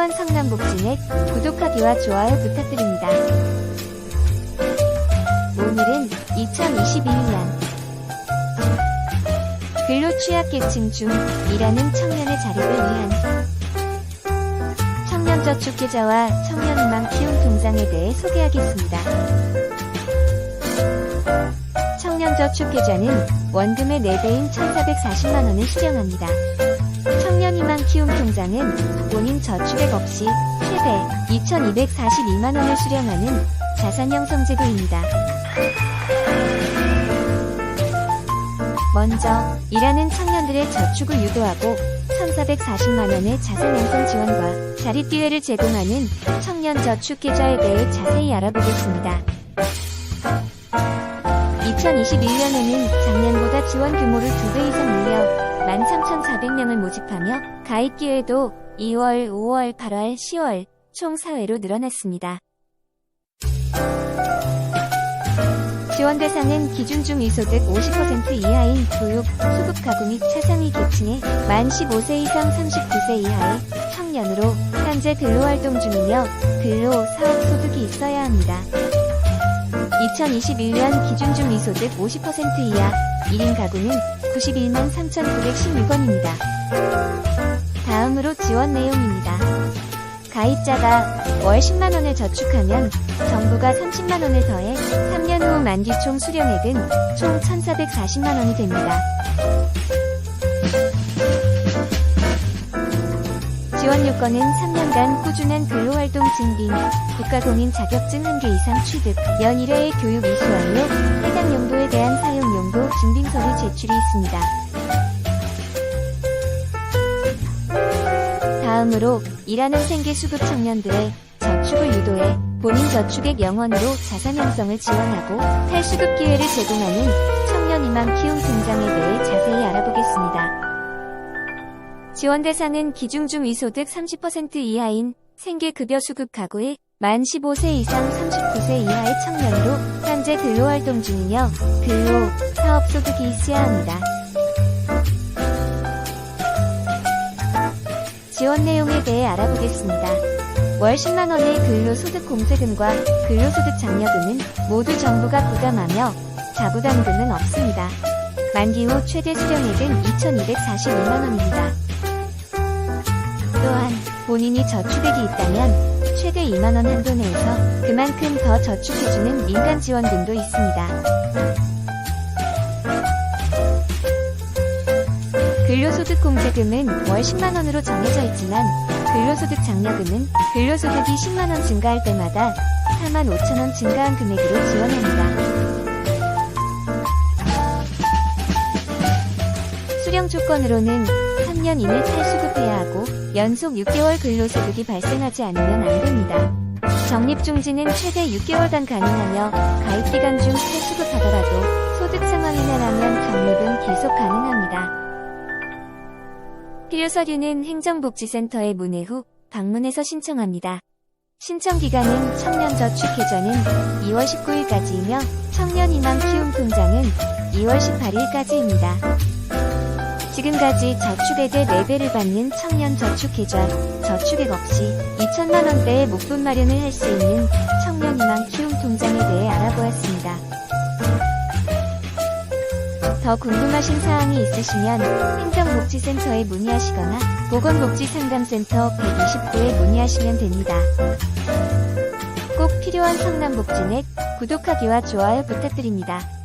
넷 구독하기와 좋아요 부탁드립니다. 오늘은 2021년 근로 취약계층 중 일하는 청년의 자립을 위한 청년저축계좌와 청년희망 키움 통장에 대해 소개하겠습니다. 청년저축계좌는 원금의 4배인 1,440만원을 수령합니다. 청년희망 키움 통장은 본인 저축액 없이 최대 2,242만원을 수령하는 자산형성 제도입니다. 먼저 일하는 청년들의 저축을 유도하고 1,440만원의 자산형성 지원과 자립 기회를 제공하는 청년 저축 계좌에 대해 자세히 알아보겠습니다. 2021년에는 작년보다 지원 규모를 2배 이상 늘려 13,400명을 모집하며 가입 기회도 2월, 5월, 8월, 10월 총 4회로 늘어났습니다. 지원 대상은 기준 중 이소득 50% 이하인 교육, 수급 가구 및 차상위 계층의 만 15세 이상 39세 이하의 청년으로 현재 근로 활동 중이며 근로, 사업 소득이 있어야 합니다. 2021년 기준 중 이소득 50% 이하 1인 가구는 91만 3,916원입니다. 다음으로 지원 내용입니다. 가입자가 월 10만원을 저축하면 정부가 30만원을 더해 3년 후 만기 총 수령액은 총 1,440만원이 됩니다. 지원 요건은 3년간 꾸준한 근로활동 증빙, 국가공인 자격증 한개 이상 취득, 연 1회의 교육 이수 완료, 해당 용도에 대한 사용 용도 증빙서류 제출이 있습니다. 다음으로 일하는 생계 수급 청년들의 저축을 유도해 본인 저축액 영원으로 자산 형성을 지원하고 탈수급 기회를 제공하는 청년 희망 키움 통장에 대해 자세히 알아보겠습니다. 지원 대상은 기중 중 이소득 30% 이하인 생계급여 수급 가구의 만 15세 이상 39세 이하의 청년으로 현재 근로 활동 중이며 근로, 사업 소득이 있어야 합니다. 지원 내용에 대해 알아보겠습니다. 월 10만원의 근로소득 공제금과 근로소득 장려금은 모두 정부가 부담하며 자부담금은 없습니다. 만기 후 최대 수령액은 2,242만원입니다. 또한 본인이 저축액이 있다면 최대 2만원 한도 내에서 그만큼 더 저축해주는 민간 지원금도 있습니다. 근로소득 공제금은 월 10만원으로 정해져 있지만 근로소득 장려금은 근로소득이 10만원 증가할 때마다 4만 5천원 증가한 금액으로 지원합니다. 수령 조건으로는 3년 이내 탈수급해야 하고 연속 6개월 근로소득이 발생하지 않으면 안 됩니다. 적립 중지는 최대 6개월간 가능하며 가입 기간 중 탈수급하더라도 소득 상황이 나라면 적립은 계속 가능합니다. 필요 서류는 행정복지센터에 문의 후 방문해서 신청합니다. 신청 기간은 청년저축계좌는 2월 19일까지이며 청년희망 키움 통장은 2월 18일까지입니다. 지금까지 저축액의 4배를 받는 청년 저축계좌, 저축액 없이 2천만원대의 목돈 마련을 할 수 있는 청년 희망 키움 통장에 대해 알아보았습니다. 더 궁금하신 사항이 있으시면 행정복지센터에 문의하시거나 보건복지상담센터 129에 문의하시면 됩니다. 꼭 필요한 성남복지넷 구독하기와 좋아요 부탁드립니다.